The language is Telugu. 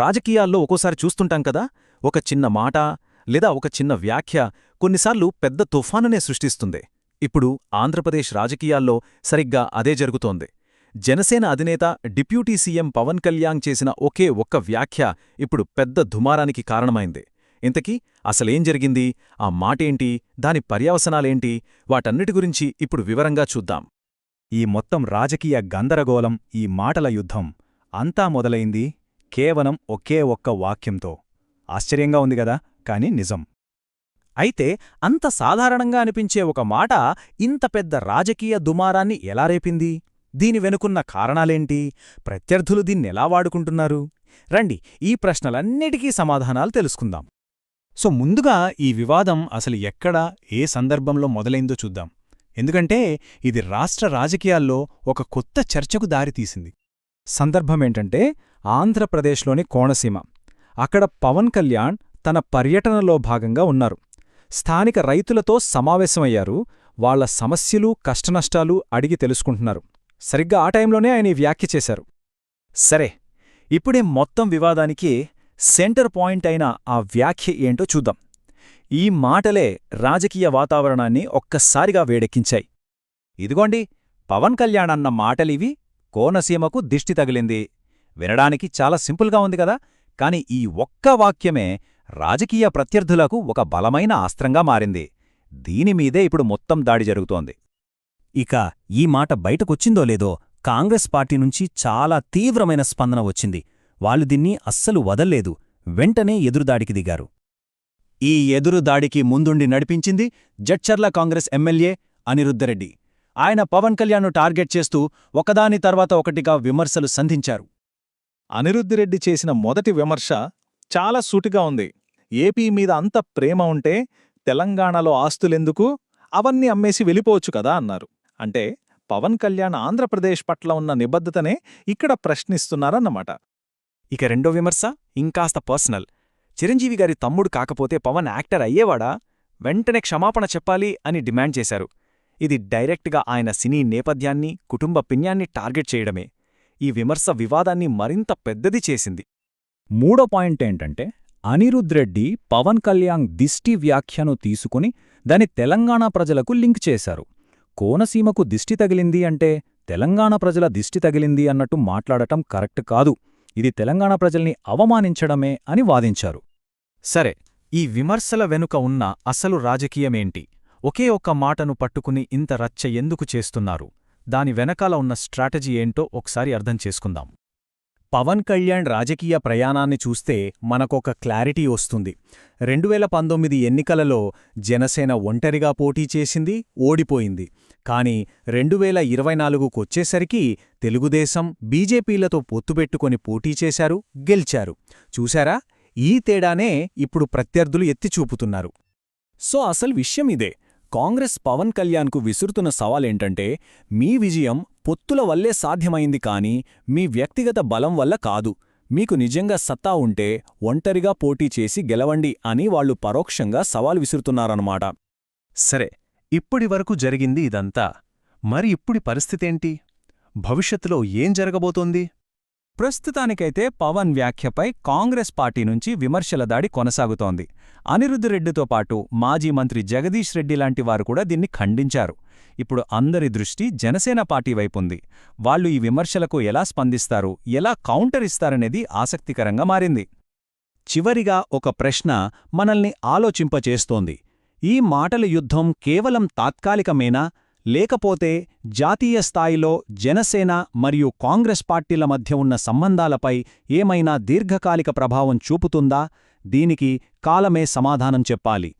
రాజకీయాల్లో ఒక్కోసారి చూస్తుంటాం కదా ఒక చిన్న మాట లేదా ఒక చిన్న వ్యాఖ్య కొన్నిసార్లు పెద్ద తుఫానునే సృష్టిస్తుంది. ఇప్పుడు ఆంధ్రప్రదేశ్ రాజకీయాల్లో సరిగ్గా అదే జరుగుతోంది. జనసేన అధినేత డిప్యూటీ సీఎం పవన్ కళ్యాణ్ చేసిన ఒకే ఒక్క వ్యాఖ్య ఇప్పుడు పెద్ద దుమారానికి కారణమైంది. ఇంతకీ అసలేం జరిగింది? ఆ మాటేంటి? దాని పర్యవసనాలేంటి? వాటన్నిటి గురించి ఇప్పుడు వివరంగా చూద్దాం. ఈ మొత్తం రాజకీయ గందరగోళం ఈ మాటల యుద్ధం అంతా మొదలైంది కేవలం ఒకే ఒక్క వాక్యంతో. ఆశ్చర్యంగా ఉంది గదా కాని నిజం. అయితే అంత సాధారణంగా అనిపించే ఒక మాట ఇంత పెద్ద రాజకీయ దుమారాన్ని ఎలా రేపింది? దీని వెనుకున్న కారణాలేంటి? ప్రత్యర్థులు దీన్నెలా వాడుకుంటున్నారు? రండి ఈ ప్రశ్నలన్నిటికీ సమాధానాలు తెలుసుకుందాం. సో ముందుగా ఈ వివాదం అసలు ఎక్కడ ఏ సందర్భంలో మొదలైందో చూద్దాం. ఎందుకంటే ఇది రాష్ట్ర రాజకీయాల్లో ఒక కొత్త చర్చకు దారితీసింది. సందర్భమేంటంటే ఆంధ్రప్రదేశ్లోని కోనసీమ. అక్కడ పవన్ కళ్యాణ్ తన పర్యటనలో భాగంగా ఉన్నారు. స్థానిక రైతులతో సమావేశమయ్యారు. వాళ్ళ సమస్యలు కష్టనష్టాలు అడిగి తెలుసుకుంటున్నారు. సరిగ్గా ఆ టైంలోనే ఆయన వ్యాఖ్య చేశారు. సరే ఇప్పుడే మొత్తం వివాదానికి సెంటర్ పాయింట్ అయిన ఆ వ్యాఖ్య ఏంటో చూద్దాం. ఈ మాటలే రాజకీయ వాతావరణాన్ని ఒక్కసారిగా వేడెక్కించాయి. ఇదిగోండి పవన్ కళ్యాణ్ అన్న మాటలివి కోనసీమకు దిష్టి తగిలింది. వినడానికి చాలా సింపుల్గా ఉంది కదా! కాని ఈ ఒక్క వాక్యమే రాజకీయ ప్రత్యర్థులకు ఒక బలమైన ఆస్త్రంగా మారింది. దీనిమీదే ఇప్పుడు మొత్తం దాడి జరుగుతోంది. ఇక ఈ మాట బయటకొచ్చిందో లేదో కాంగ్రెస్ పార్టీ నుంచి చాలా తీవ్రమైన స్పందన వచ్చింది. వాళ్ళు దీన్ని అస్సలు వదల్లేదు. వెంటనే ఎదురుదాడికి దిగారు. ఈ ఎదురుదాడికి ముందుండి నడిపించింది జడ్చర్ల కాంగ్రెస్ ఎమ్మెల్యే అనిరుద్ధరెడ్డి. ఆయన పవన్ కళ్యాణ్ను టార్గెట్ చేస్తూ ఒకదాని తర్వాత ఒకటిగా విమర్శలు సంధించారు. అనిరుద్ధిరెడ్డి చేసిన మొదటి విమర్శ చాలా సూటిగా ఉంది. ఏపీ మీద అంత ప్రేమ ఉంటే తెలంగాణలో ఆస్తులెందుకు? అవన్నీ అమ్మేసి వెళ్ళిపోవచ్చు కదా అన్నారు. అంటే పవన్ కళ్యాణ్ ఆంధ్రప్రదేశ్ పట్ల ఉన్న నిబద్ధతనే ఇక్కడ ప్రశ్నిస్తున్నారన్నమాట. ఇక రెండో విమర్శ ఇంకాస్త పర్సనల్. చిరంజీవి గారి తమ్ముడు కాకపోతే పవన్ యాక్టర్ అయ్యేవాడా? వెంటనే క్షమాపణ చెప్పాలి అని డిమాండ్ చేశారు. ఇది డైరెక్ట్గా ఆయన సినీ నేపథ్యాన్ని కుటుంబ పిన్యాన్ని టార్గెట్ చేయడమే. ఈ విమర్శ వివాదాన్ని మరింత పెద్దది చేసింది. మూడో పాయింట్ ఏంటంటే అనిరుద్ రెడ్డి పవన్ కళ్యాణ్ దిష్టి వ్యాఖ్యను తీసుకుని దాని తెలంగాణ ప్రజలకు లింక్ చేశారు. కోనసీమకు దిష్టి తగిలింది అంటే తెలంగాణ ప్రజల దిష్టి తగిలింది అన్నట్టు మాట్లాడటం కరెక్ట్ కాదు. ఇది తెలంగాణ ప్రజల్ని అవమానించడమే అని వాదించారు. సరే ఈ విమర్శల వెనుక ఉన్న అసలు రాజకీయమేంటి? ఒకే ఒక్క మాటను పట్టుకుని ఇంత రచ్చ ఎందుకు చేస్తున్నారు? దాని వెనకాల ఉన్న స్ట్రాటజీ ఏంటో ఒకసారి అర్థం చేసుకుందాం. పవన్ కళ్యాణ్ రాజకీయ ప్రయాణాన్ని చూస్తే మనకొక క్లారిటీ వస్తుంది. రెండువేల పంతొమ్మిది ఎన్నికలలో జనసేన ఒంటరిగా పోటీ చేసింది ఓడిపోయింది. కాని రెండువేల ఇరవై నాలుగుకొచ్చేసరికి తెలుగుదేశం బీజేపీలతో పొత్తుపెట్టుకొని పోటీ చేశారు గెలిచారు. చూశారా? ఈ తేడానే ఇప్పుడు ప్రత్యర్థులు ఎత్తిచూపుతున్నారు సో అసలు విషయం ఇదే. కాంగ్రెస్ పవన్ కళ్యాణ్కు విసురుతున్న సవాలేంటంటే మీ విజయం పొత్తుల వల్లే సాధ్యమైంది కాని మీ వ్యక్తిగత బలం వల్ల కాదు. మీకు నిజంగా సత్తా ఉంటే ఒంటరిగా పోటీ చేసి గెలవండి అని వాళ్ళు పరోక్షంగా సవాల్ విసురుతున్నారన్నమాట. సరే ఇప్పటివరకు జరిగింది ఇదంతా. మరి ఇప్పుడి పరిస్థితేంటి భవిష్యత్తులో ఏం జరగబోతోంది? ప్రస్తుతానికైతే పవన్ వ్యాఖ్యపై కాంగ్రెస్ పార్టీ నుంచి విమర్శల దాడి కొనసాగుతోంది. అనిరుద్ధ్ రెడ్డితో పాటు మాజీ మంత్రి జగదీష్ రెడ్డి లాంటి వారు కూడా దీన్ని ఖండించారు. ఇప్పుడు అందరి దృష్టి జనసేన పార్టీ వైపుంది వాళ్ళు ఈ విమర్శలకు ఎలా స్పందిస్తారు ఎలా కౌంటర్ ఇస్తారనేది ఆసక్తికరంగా మారింది. చివరిగా ఒక ప్రశ్న మనల్ని ఆలోచింపచేస్తోంది. ఈ మాటల యుద్ధం కేవలం తాత్కాలికమేనా? లేకపోతే జాతీయ స్థాయిలో జనసేన మరియు కాంగ్రెస్ పార్టీల మధ్య ఉన్న సంబంధాలపై ఏమైనా దీర్ఘకాలిక ప్రభావం చూపుతుందా? దీనికి కాలమే సమాధానం చెప్పాలి.